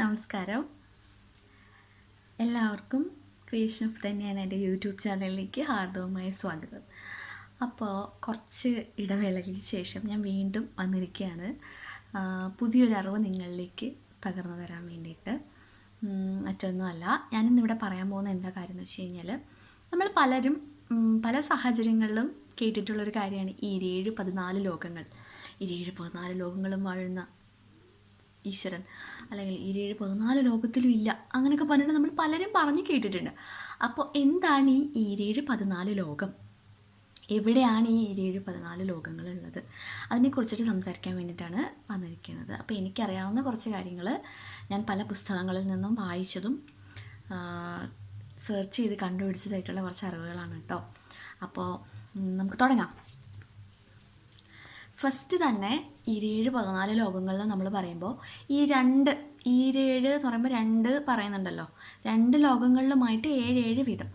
നമസ്കാരം. എല്ലാവർക്കും creation of തന്നെയാണ് എന്റെ യൂട്യൂബ് ചാനലിലേക്ക് ഹാർദവമായ സ്വാഗതം. അപ്പോൾ കുറച്ച് ഇടവേളയ്ക്ക് ശേഷം ഞാൻ വീണ്ടും വന്നിരിക്കുകയാണ്. പുതിയൊരറിവ് നിങ്ങളിലേക്ക് പകർന്നു തരാൻ വേണ്ടിയിട്ട്. മറ്റൊന്നുമല്ല ഞാനിന്നിവിടെ പറയാൻ പോകുന്ന എന്താ കാര്യം എന്ന് വെച്ച് കഴിഞ്ഞാൽ നമ്മൾ പലരും പല സാഹചര്യങ്ങളിലും കേട്ടിട്ടുള്ളൊരു കാര്യമാണ് ഈ ഏഴ് പതിനാല് ലോകങ്ങൾ. ഈ ഏഴ് പതിനാല് ലോകങ്ങളും വാഴുന്ന ഈശ്വരൻ. അല്ലെങ്കിൽ ഏഴ് പതിനാല് ലോകത്തിലും ഇല്ല. അങ്ങനെയൊക്കെ പറഞ്ഞിട്ട് നമ്മൾ പലരും പറഞ്ഞു കേട്ടിട്ടുണ്ട്. അപ്പോൾ എന്താണ് ഈ ഈരേഴ് പതിനാല് ലോകം? എവിടെയാണ് ഈ ഈരേഴ് പതിനാല് ലോകങ്ങളുള്ളത് അതിനെക്കുറിച്ചിട്ട് സംസാരിക്കാൻ വേണ്ടിയിട്ടാണ് വന്നിരിക്കുന്നത്. അപ്പോൾ എനിക്കറിയാവുന്ന കുറച്ച് കാര്യങ്ങൾ ഞാൻ പല പുസ്തകങ്ങളിൽ നിന്നും വായിച്ചതും സെർച്ച് ചെയ്ത് കണ്ടുപിടിച്ചതായിട്ടുള്ള കുറച്ച് അറിവുകളാണ് കേട്ടോ. അപ്പോൾ നമുക്ക് തുടങ്ങാം. ഫസ്റ്റ് തന്നെ ഇരേഴ് പതിനാല് ലോകങ്ങളിൽ നമ്മൾ പറയുമ്പോൾ ഈ രണ്ട് ഈരേഴ് എന്ന് പറയുമ്പോൾ രണ്ട് പറയുന്നുണ്ടല്ലോ. രണ്ട് ലോകങ്ങളിലുമായിട്ട് ഏഴ് ഏഴ് വീതം.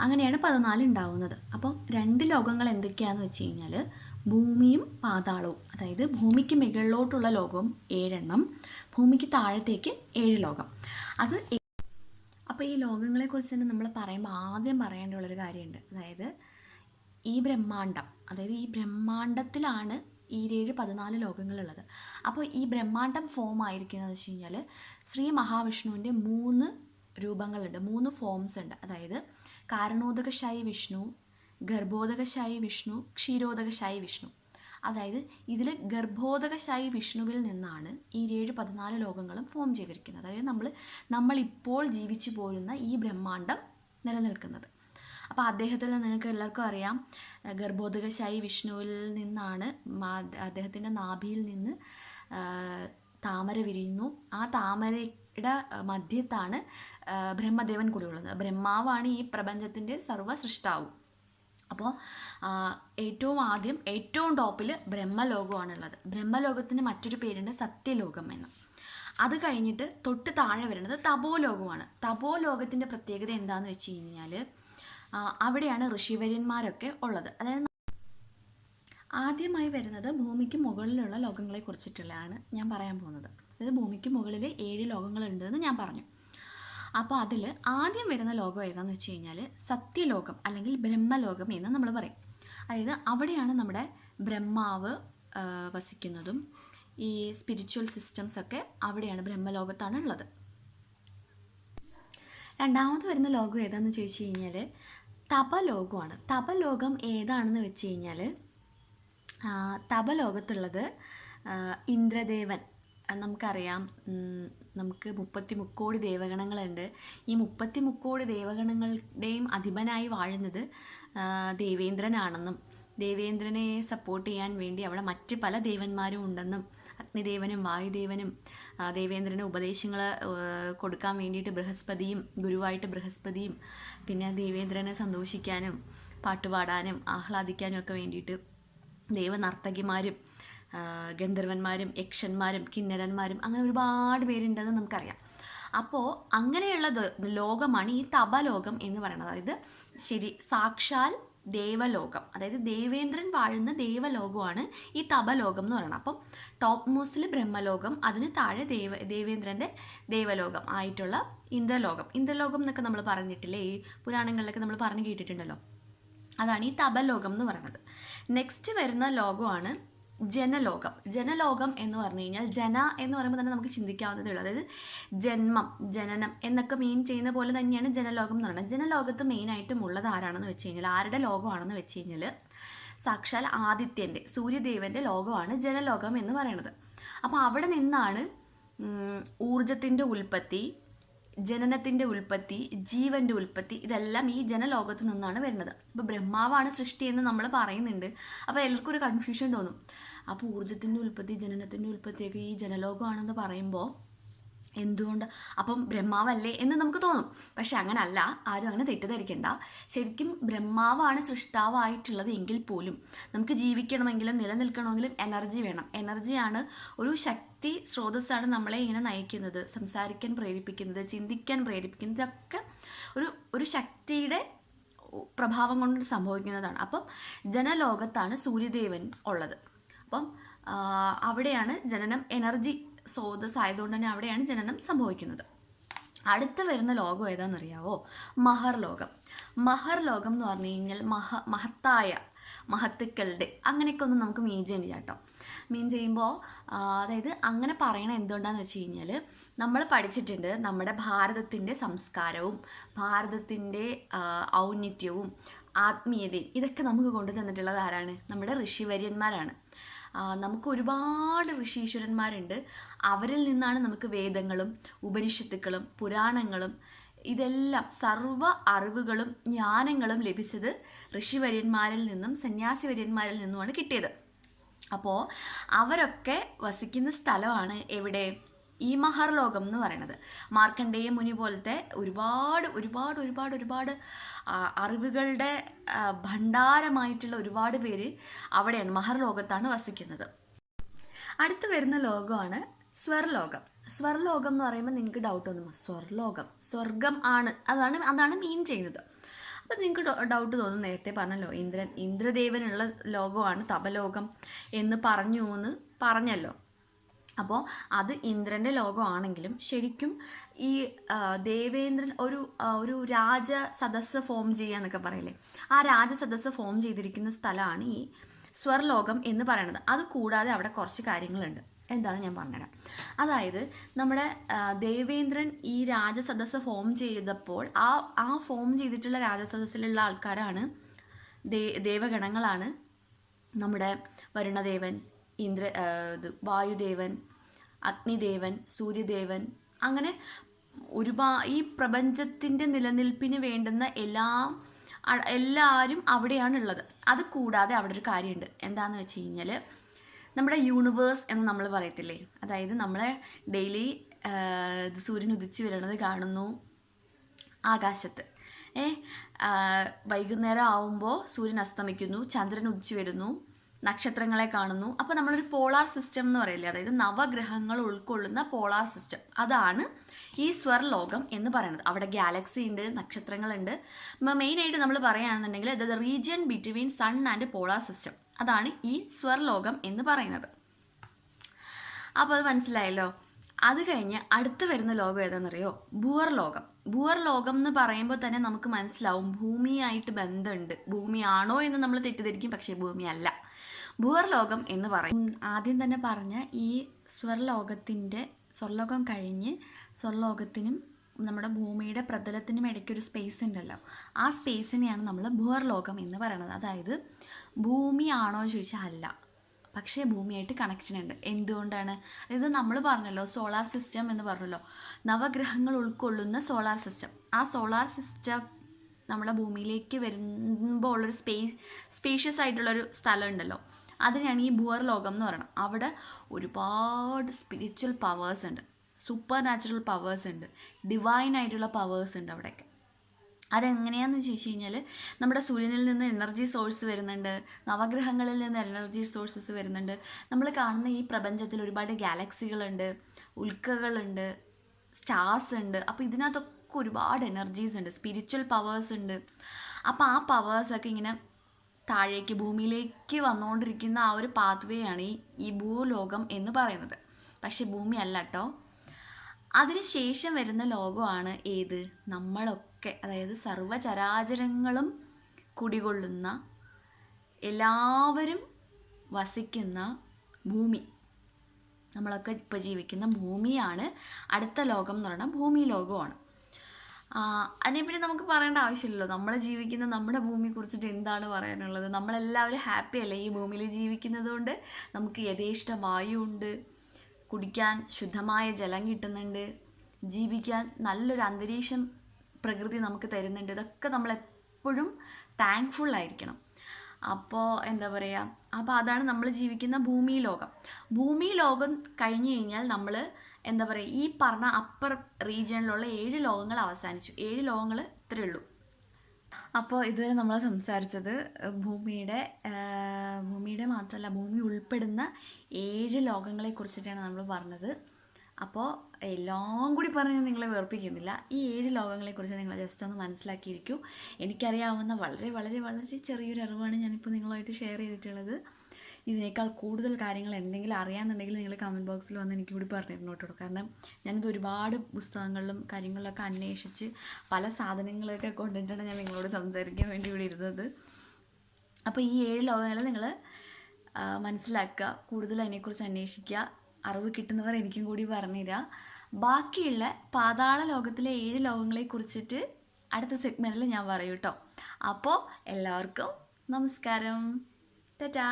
അങ്ങനെയാണ് പതിനാല് ഉണ്ടാവുന്നത്. അപ്പം രണ്ട് ലോകങ്ങൾ എന്തൊക്കെയാണെന്ന് വെച്ച് കഴിഞ്ഞാൽ ഭൂമിയും പാതാളവും അതായത് ഭൂമിക്ക് മുകളിലോട്ടുള്ള ലോകം ഏഴെണ്ണം ഭൂമിക്ക് താഴത്തേക്ക് ഏഴ് ലോകം. അത് അപ്പോൾ ഈ ലോകങ്ങളെക്കുറിച്ച് തന്നെ നമ്മൾ പറയുമ്പോൾ ആദ്യം ഒരു കാര്യമുണ്ട്. അതായത് ഈ ബ്രഹ്മാണ്ടം അതായത് ഈ ബ്രഹ്മാണ്ടത്തിലാണ് ഈ ഏഴ് പതിനാല് ലോകങ്ങളുള്ളത്. അപ്പോൾ ഈ ബ്രഹ്മാണ്ടം ഫോം ആയിരിക്കുന്നത് വെച്ച് കഴിഞ്ഞാൽ ശ്രീ മഹാവിഷ്ണുവിന്റെ മൂന്ന് രൂപങ്ങളുണ്ട് മൂന്ന് ഫോംസ് ഉണ്ട്. അതായത് കാരണോദകശായി വിഷ്ണു ഗർഭോദകശായി വിഷ്ണു ക്ഷീരോദകശായി വിഷ്ണു. അതായത് ഇതിൽ ഗർഭോദകശായി വിഷ്ണുവിൽ നിന്നാണ് ഈ ഏഴ് പതിനാല് ലോകങ്ങളും ഫോം ചെയ്തിരിക്കുന്നത്. അതായത് നമ്മൾ നമ്മളിപ്പോൾ ജീവിച്ചു പോരുന്ന ഈ ബ്രഹ്മാണ്ടം നിലനിൽക്കുന്നത്. അപ്പോൾ അദ്ദേഹത്തിൽ നിങ്ങൾക്ക് എല്ലാവർക്കും അറിയാം ഗർഭോദകശായി വിഷ്ണുവിൽ നിന്നാണ് അദ്ദേഹത്തിന്റെ നാഭിയിൽ നിന്ന് താമര വിരിയുന്നു. ആ താമരയുടെ മധ്യത്താണ് ബ്രഹ്മദേവൻ കൂടിയുള്ളത് ബ്രഹ്മാവാണ് ഈ പ്രപഞ്ചത്തിന്റെ സർവ സൃഷ്ടാവും അപ്പോൾ ഏറ്റവും ആദ്യം ഏറ്റവും ടോപ്പിൽ ബ്രഹ്മലോകമാണുള്ളത്. ബ്രഹ്മലോകത്തിന് മറ്റൊരു പേരുണ്ട് സത്യലോകം എന്ന്. അത് കഴിഞ്ഞിട്ട് തൊട്ട് താഴെ വരുന്നത് തപോലോകമാണ്. തപോലോകത്തിന്റെ പ്രത്യേകത എന്താണെന്ന് വെച്ച് കഴിഞ്ഞാൽ അവിടെയാണ് ഋഷിവര്യന്മാരൊക്കെ ഉള്ളത്. അതായത് ആദ്യമായി വരുന്നത് ഭൂമിക്ക് മുകളിലുള്ള ലോകങ്ങളെ കുറിച്ചിട്ടുള്ളതാണ് ഞാൻ പറയാൻ പോകുന്നത്. അതായത് ഭൂമിക്ക് മുകളിൽ ഏഴ് ലോകങ്ങളുണ്ട് എന്ന് ഞാൻ പറഞ്ഞു. അപ്പോൾ അതിൽ ആദ്യം വരുന്ന ലോകം ഏതാണെന്ന് വെച്ച് കഴിഞ്ഞാൽ സത്യലോകം അല്ലെങ്കിൽ ബ്രഹ്മലോകം എന്ന് നമ്മൾ പറയും. അതായത് അവിടെയാണ് നമ്മുടെ ബ്രഹ്മാവ് വസിക്കുന്നതും ഈ സ്പിരിച്വൽ സിസ്റ്റംസ് ഒക്കെ അവിടെയാണ് ബ്രഹ്മലോകത്താണ് ഉള്ളത്. രണ്ടാമത് വരുന്ന ലോകം ഏതാണെന്ന് ചോദിച്ചു കഴിഞ്ഞാൽ തപലോകമാണ്. തപലോകം ഏതാണെന്ന് വെച്ച് കഴിഞ്ഞാൽ തപലോകത്തുള്ളത് ഇന്ദ്രദേവൻ. നമുക്കറിയാം. നമുക്ക് മുപ്പത്തി മുക്കോടി ദേവഗണങ്ങളുണ്ട്. ഈ മുപ്പത്തി മുക്കോടി ദേവഗണങ്ങളുടെയും അധിപനായി വാഴുന്നത് ദേവേന്ദ്രനാണെന്നും ദേവേന്ദ്രനെ സപ്പോർട്ട് ചെയ്യാൻ വേണ്ടി അവിടെ മറ്റ് പല ദേവന്മാരും ഉണ്ടെന്നും അഗ്നിദേവനും വായുദേവനും ദേവേന്ദ്രന് ഉപദേശങ്ങൾ കൊടുക്കാൻ വേണ്ടിയിട്ട് ബൃഹസ്പതിയും ഗുരുവായിട്ട് ബൃഹസ്പതിയും പിന്നെ ദേവേന്ദ്രനെ സന്തോഷിക്കാനും പാട്ടുപാടാനും ആഹ്ലാദിക്കാനും ഒക്കെ വേണ്ടിയിട്ട് ദേവനർത്തകിമാരും ഗന്ധർവന്മാരും യക്ഷന്മാരും കിന്നരന്മാരും അങ്ങനെ ഒരുപാട് പേരുണ്ടെന്ന് നമുക്കറിയാം. അപ്പോൾ അങ്ങനെയുള്ള ദ- ലോകമാണ് ഈ തപലോകം എന്ന് പറയുന്നത്. അതായത് ശരി സാക്ഷാൽ ദേവലോകം. അതായത് ദേവേന്ദ്രൻ വാഴുന്ന ദേവലോകമാണ് ഈ തപലോകം എന്ന് പറയുന്നത്. അപ്പം ടോപ്പ് മോസ്റ്റിൽ ബ്രഹ്മലോകം അതിന് താഴെ ദേവ ദേവേന്ദ്രന്റെ ദേവലോകം ആയിട്ടുള്ള ഇന്ദ്രലോകം. ഇന്ദ്രലോകം എന്നൊക്കെ നമ്മൾ പറഞ്ഞിട്ടില്ലേ? ഈ പുരാണങ്ങളിലൊക്കെ നമ്മൾ പറഞ്ഞു കേട്ടിട്ടുണ്ടല്ലോ. അതാണ് ഈ തപലോകം എന്ന് പറയുന്നത്. നെക്സ്റ്റ് വരുന്ന ലോകമാണ് ജനലോകം. ജനലോകം എന്ന് പറഞ്ഞു കഴിഞ്ഞാൽ ജന എന്ന് പറയുമ്പോൾ തന്നെ നമുക്ക് ചിന്തിക്കാവുന്നതേ ഉള്ളൂ. അതായത് ജന്മം ജനനം എന്നൊക്കെ മീൻ ചെയ്യുന്ന പോലെ തന്നെയാണ് ജനലോകം എന്ന് പറയുന്നത്. ജനലോകത്ത് മെയിനായിട്ടും ഉള്ളത് ആരാണെന്ന് വെച്ച് കഴിഞ്ഞാൽ ആരുടെ ലോകമാണെന്ന് വെച്ച് കഴിഞ്ഞാൽ സാക്ഷാൽ ആദിത്യന്റെ സൂര്യദേവന്റെ ലോകമാണ് ജനലോകം എന്ന് പറയുന്നത്. അപ്പോൾ അവിടെ നിന്നാണ് ഊർജത്തിന്റെ ഉൽപ്പത്തി ജനനത്തിന്റെ ഉൽപ്പത്തി ജീവന്റെ ഉൽപ്പത്തി ഇതെല്ലാം ഈ ജനലോകത്ത് നിന്നാണ് വരുന്നത്. അപ്പോൾ ബ്രഹ്മാവാണ് സൃഷ്ടി എന്ന് നമ്മൾ പറയുന്നുണ്ട്. അപ്പോൾ എല്ലാവർക്കും ഒരു കൺഫ്യൂഷൻ തോന്നും. അപ്പോൾ ഊർജത്തിന്റെ ഉൽപ്പത്തി ജനനത്തിന്റെ ഉൽപ്പത്തിയൊക്കെ ഈ ജനലോകമാണെന്ന് പറയുമ്പോൾ എന്തുകൊണ്ട്? അപ്പം ബ്രഹ്മാവല്ലേ എന്ന് നമുക്ക് തോന്നും. പക്ഷെ അങ്ങനല്ല. ആരും അങ്ങനെ തെറ്റിദ്ധരിക്കണ്ട. ശരിക്കും ബ്രഹ്മാവാണ് സൃഷ്ടാവായിട്ടുള്ളത് എങ്കിൽ പോലും നമുക്ക് ജീവിക്കണമെങ്കിലും നിലനിൽക്കണമെങ്കിലും എനർജി വേണം. എനർജിയാണ് ഒരു ശക്തി സ്രോതസ്സാണ് നമ്മളെ ഇങ്ങനെ നയിക്കുന്നത്. സംസാരിക്കാൻ പ്രേരിപ്പിക്കുന്നത് ചിന്തിക്കാൻ പ്രേരിപ്പിക്കുന്നത് ഒക്കെ ഒരു ഒരു ശക്തിയുടെ പ്രഭാവം കൊണ്ട് സംഭവിക്കുന്നതാണ്. അപ്പം ജനലോകത്താണ് സൂര്യദേവൻ ഉള്ളത്. അപ്പം അവിടെയാണ് ജനനം എനർജി സ്രോതസ് ആയതുകൊണ്ട് തന്നെ അവിടെയാണ് ജനനം സംഭവിക്കുന്നത്. അടുത്ത് വരുന്ന ലോകം ഏതാണെന്നറിയാവോ? മഹർ ലോകം. മഹർ ലോകം എന്ന് പറഞ്ഞു കഴിഞ്ഞാൽ മഹ മഹത്തായ മഹത്തുക്കളുടെ അങ്ങനെയൊക്കെ ഒന്ന് നമുക്ക് മീൻ ചെയ്യാൻ കേട്ടോ. മീൻ ചെയ്യുമ്പോൾ അതായത് അങ്ങനെ പറയണത് എന്തുകൊണ്ടാന്ന് വെച്ച് കഴിഞ്ഞാൽ നമ്മൾ പഠിച്ചിട്ടുണ്ട് നമ്മുടെ ഭാരതത്തിന്റെ സംസ്കാരവും ഭാരതത്തിന്റെ ഔന്നിത്യവും ആത്മീയതയും ഇതൊക്കെ നമുക്ക് കൊണ്ടു തന്നിട്ടുള്ളത് ആരാണ്? നമ്മുടെ ഋഷിവര്യന്മാരാണ്. നമുക്ക് ഒരുപാട് ഋഷീശ്വരന്മാരുണ്ട് അവരിൽ നിന്നാണ് നമുക്ക് വേദങ്ങളും ഉപനിഷത്തുക്കളും പുരാണങ്ങളും ഇതെല്ലാം സർവ അറിവുകളും ജ്ഞാനങ്ങളും ലഭിച്ചത് ഋഷിവര്യന്മാരിൽ നിന്നും സന്യാസിവര്യന്മാരിൽ നിന്നുമാണ് കിട്ടിയത്. അപ്പോൾ അവരൊക്കെ വസിക്കുന്ന സ്ഥലമാണ് എവിടെ? ഈ മഹർലോകം എന്ന് പറയുന്നത് മാർക്കണ്ടേയ മുനി പോലത്തെ ഒരുപാട് ഒരുപാട് ഒരുപാട് ഒരുപാട് അറിവുകളുടെ ഭണ്ഡാരമായിട്ടുള്ള ഒരുപാട് പേര് അവിടെയാണ് മഹർലോകത്താണ് വസിക്കുന്നത്. അടുത്ത് വരുന്ന ലോകമാണ് സ്വർലോകം. സ്വർലോകം എന്ന് പറയുമ്പോൾ നിങ്ങൾക്ക് ഡൗട്ട് തോന്നും സ്വർലോകം സ്വർഗം ആണ്. അതാണ് അതാണ് മീൻ ചെയ്യുന്നത്. അപ്പം നിങ്ങൾക്ക് ഡൗട്ട് തോന്നും നേരത്തെ പറഞ്ഞല്ലോ ഇന്ദ്രൻ ഇന്ദ്രദേവനുള്ള ലോകമാണ് തപലോകം എന്ന് പറഞ്ഞു എന്ന് പറഞ്ഞല്ലോ. അപ്പോൾ അത് ഇന്ദ്രന്റെ ലോകമാണെങ്കിലും ശരിക്കും ഈ ദേവേന്ദ്രൻ ഒരു ഒരു രാജ സദസ്സ് ഫോം ചെയ്യുക എന്നൊക്കെ പറയില്ലേ? ആ രാജ സദസ്സ് ഫോം ചെയ്തിരിക്കുന്ന സ്ഥലമാണ് ഈ സ്വർലോകം എന്ന് പറയുന്നത് അത് കൂടാതെ അവിടെ കുറച്ച് കാര്യങ്ങളുണ്ട്. എന്താണ് ഞാൻ പറഞ്ഞുതരാം. അതായത് നമ്മുടെ ദേവേന്ദ്രൻ ഈ രാജസദസ്സ് ഫോം ചെയ്തപ്പോൾ ആ ആ ഫോം ചെയ്തിട്ടുള്ള രാജസദസ്സിലുള്ള ആൾക്കാരാണ് ദേ ദേവഗണങ്ങളാണ് നമ്മുടെ വരുണദേവൻ ഇന്ദ്ര വായുദേവൻ അഗ്നിദേവൻ സൂര്യദേവൻ അങ്ങനെ ഒരുപാ ഈ പ്രപഞ്ചത്തിന്റെ നിലനിൽപ്പിന് വേണ്ടുന്ന എല്ലാ എല്ലാവരും എല്ലാവരും അവിടെയാണുള്ളത്. അത് കൂടാതെ അവിടെ ഒരു കാര്യമുണ്ട്. എന്താണെന്ന് വെച്ച് കഴിഞ്ഞാൽ നമ്മുടെ യൂണിവേഴ്സ് എന്ന് നമ്മൾ പറയത്തില്ലേ? അതായത് നമ്മളെ ഡെയിലി സൂര്യൻ ഉദിച്ചു വരണത് കാണുന്നു ആകാശത്ത്. ഏ വൈകുന്നേരം ആവുമ്പോൾ സൂര്യൻ അസ്തമിക്കുന്നു ചന്ദ്രൻ ഉദിച്ചു വരുന്നു. നക്ഷത്രങ്ങളെ കാണുന്നു. അപ്പോൾ നമ്മളൊരു പോളാർ സിസ്റ്റം എന്ന് പറയില്ലേ? അതായത് നവഗ്രഹങ്ങൾ ഉൾക്കൊള്ളുന്ന പോളാർ സിസ്റ്റം. അതാണ് ഈ സ്വർലോകം എന്ന് പറയുന്നത്. അവിടെ ഗാലക്സി ഉണ്ട് നക്ഷത്രങ്ങളുണ്ട്. മെയിനായിട്ട് നമ്മൾ പറയുകയാണെന്നുണ്ടെങ്കിൽ the region between sun and polar system അതാണ് ഈ സ്വർലോകം എന്ന് പറയുന്നത്. അപ്പോൾ അത് മനസ്സിലായല്ലോ? അത് കഴിഞ്ഞ് അടുത്ത് വരുന്ന ലോകം ഏതാണെന്നറിയോ? ഭൂവർ ലോകം. ഭൂവർ ലോകം എന്ന് പറയുമ്പോൾ തന്നെ നമുക്ക് മനസ്സിലാവും ഭൂമിയായിട്ട് ബന്ധമുണ്ട്. ഭൂമിയാണോ എന്ന് നമ്മൾ തെറ്റിദ്ധരിക്കും പക്ഷേ ഭൂമിയല്ല. ഭൂവർ ലോകം എന്ന് പറയും. ആദ്യം തന്നെ പറഞ്ഞ ഈ സ്വർലോകത്തിന്റെ സ്വർലോകം കഴിഞ്ഞ് സ്വർലോകത്തിനും നമ്മുടെ ഭൂമിയുടെ പ്രതലത്തിനും ഇടയ്ക്കൊരു സ്പേസ് ഉണ്ടല്ലോ. ആ സ്പേസിനെയാണ് നമ്മൾ ഭൂർലോകം എന്ന് പറയുന്നത് അതായത് ഭൂമിയാണോ ചോദിച്ചാൽ അല്ല. പക്ഷേ ഭൂമിയായിട്ട് കണക്ഷൻ ഉണ്ട്. എന്തുകൊണ്ടാണ്? അതായത് നമ്മൾ പറഞ്ഞല്ലോ സോളാർ സിസ്റ്റം എന്ന് പറഞ്ഞല്ലോ. നവഗ്രഹങ്ങൾ ഉൾക്കൊള്ളുന്ന സോളാർ സിസ്റ്റം ആ സോളാർ സിസ്റ്റം നമ്മുടെ ഭൂമിയിലേക്ക് വരുമ്പോൾ ഉള്ളൊരു സ്പേസ് സ്പേഷ്യസ് ആയിട്ടുള്ളൊരു സ്ഥലം ഉണ്ടല്ലോ. അതിനാണ് ഈ ഭൂവർ ലോകം എന്ന് പറയുന്നത്. അവിടെ ഒരുപാട് സ്പിരിച്വൽ പവേഴ്സ് ഉണ്ട്. സൂപ്പർ നാച്ചുറൽ പവേഴ്സ് ഉണ്ട്. ഡിവൈൻ ആയിട്ടുള്ള പവേഴ്സ് ഉണ്ട് അവിടെയൊക്കെ. അതെങ്ങനെയാന്ന് ചോദിച്ചു കഴിഞ്ഞാൽ നമ്മുടെ സൂര്യനിൽ നിന്ന് എനർജി സോഴ്സ് വരുന്നുണ്ട്. നവഗ്രഹങ്ങളിൽ നിന്ന് എനർജി സോഴ്സസ് വരുന്നുണ്ട്. നമ്മൾ കാണുന്ന ഈ പ്രപഞ്ചത്തിൽ ഒരുപാട് ഗാലക്സികളുണ്ട് ഉൽക്കകളുണ്ട് സ്റ്റാർസ് ഉണ്ട്. അപ്പോൾ ഇതിനകത്തൊക്കെ ഒരുപാട് എനർജീസ് ഉണ്ട്. സ്പിരിച്വൽ പവേഴ്സ് ഉണ്ട്. അപ്പോൾ ആ പവേഴ്സൊക്കെ ഇങ്ങനെ താഴേക്ക് ഭൂമിയിലേക്ക് വന്നുകൊണ്ടിരിക്കുന്ന ആ ഒരു പാത്വേ ഈ ഈ ഭൂലോകം എന്ന് പറയുന്നത്. പക്ഷെ ഭൂമി അല്ല കേട്ടോ അതിനുശേഷം വരുന്ന ലോകമാണ് ഏത്? നമ്മളൊക്കെ അതായത് സർവചരാചരങ്ങളും കുടികൊള്ളുന്ന എല്ലാവരും വസിക്കുന്ന ഭൂമി. നമ്മളൊക്കെ ഇപ്പോൾ ജീവിക്കുന്ന ഭൂമിയാണ് അടുത്ത ലോകം എന്ന് പറയുന്നത് ഭൂമി ലോകമാണ്. അതിനെപ്പറ്റി നമുക്ക് പറയേണ്ട ആവശ്യമില്ലല്ലോ. നമ്മൾ ജീവിക്കുന്ന നമ്മുടെ ഭൂമിയെ കുറിച്ചിട്ട് എന്താണ് പറയാനുള്ളത്? നമ്മളെല്ലാവരും ഹാപ്പി അല്ലേ? ഈ ഭൂമിയിൽ ജീവിക്കുന്നത് കൊണ്ട് നമുക്ക് യഥേഷ്ട വായുണ്ട് കുടിക്കാൻ ശുദ്ധമായ ജലം കിട്ടുന്നുണ്ട്. ജീവിക്കാൻ നല്ലൊരു അന്തരീക്ഷം പ്രകൃതി നമുക്ക് തരുന്നുണ്ട്. ഇതൊക്കെ നമ്മൾ എപ്പോഴും താങ്ക്ഫുൾ ആയിരിക്കണം. അപ്പോൾ എന്താ പറയുക അപ്പോൾ അതാണ് നമ്മൾ ജീവിക്കുന്ന ഭൂമി ലോകം. ഭൂമി ലോകം കഴിഞ്ഞു കഴിഞ്ഞാൽ നമ്മൾ എന്താ പറയുക ഈ പറഞ്ഞ അപ്പർ റീജിയണിലുള്ള ഏഴ് ലോകങ്ങൾ അവസാനിച്ചു. ഏഴ് ലോകങ്ങൾ ഇത്രയേ ഉള്ളൂ. അപ്പോൾ ഇതുവരെ നമ്മൾ സംസാരിച്ചത് ഭൂമിയുടെ ഭൂമിയുടെ മാത്രമല്ല ഭൂമി ഉൾപ്പെടുന്ന ഏഴ് ലോകങ്ങളെ കുറിച്ചിട്ടാണ് നമ്മൾ പറഞ്ഞത്. അപ്പോൾ എല്ലാം കൂടി പറഞ്ഞ് നിങ്ങളെ വേർപ്പിക്കുന്നില്ല. ഈ ഏഴ് ലോകങ്ങളെക്കുറിച്ച് നിങ്ങൾ ജസ്റ്റ് ഒന്ന് മനസ്സിലാക്കിയിരിക്കൂ. എനിക്കറിയാവുന്ന വളരെ വളരെ വളരെ ചെറിയൊരു അറിവാണ് ഞാനിപ്പോൾ നിങ്ങളുമായിട്ട് ഷെയർ ചെയ്തിട്ടുള്ളത്. ഇതിനേക്കാൾ കൂടുതൽ കാര്യങ്ങൾ എന്തെങ്കിലും അറിയാമെന്നുണ്ടെങ്കിൽ നിങ്ങൾ കമന്റ് ബോക്സിൽ വന്ന് എനിക്ക് കൂടി പറഞ്ഞിരുന്നു കേട്ടോ കാരണം ഞാനിത് ഒരുപാട് പുസ്തകങ്ങളിലും കാര്യങ്ങളിലൊക്കെ അന്വേഷിച്ച് പല സാധനങ്ങളൊക്കെ കൊണ്ടിട്ടാണ് ഞാൻ നിങ്ങളോട് സംസാരിക്കാൻ വേണ്ടി ഇവിടെ ഇരുന്നത്. അപ്പോൾ ഈ ഏഴ് ലോകങ്ങൾ നിങ്ങൾ മനസ്സിലാക്കുക കൂടുതൽ അതിനെക്കുറിച്ച് അന്വേഷിക്കുക അറിവ് കിട്ടുന്നവർ എനിക്കും കൂടി പറഞ്ഞുതരിക ബാക്കിയുള്ള പാതാള ലോകത്തിലെ ഏഴ് ലോകങ്ങളെ കുറിച്ചിട്ട് അടുത്ത സെഗ്മെന്റിൽ ഞാൻ പറയും കേട്ടോ അപ്പോൾ എല്ലാവർക്കും നമസ്കാരം. ടാറ്റാ.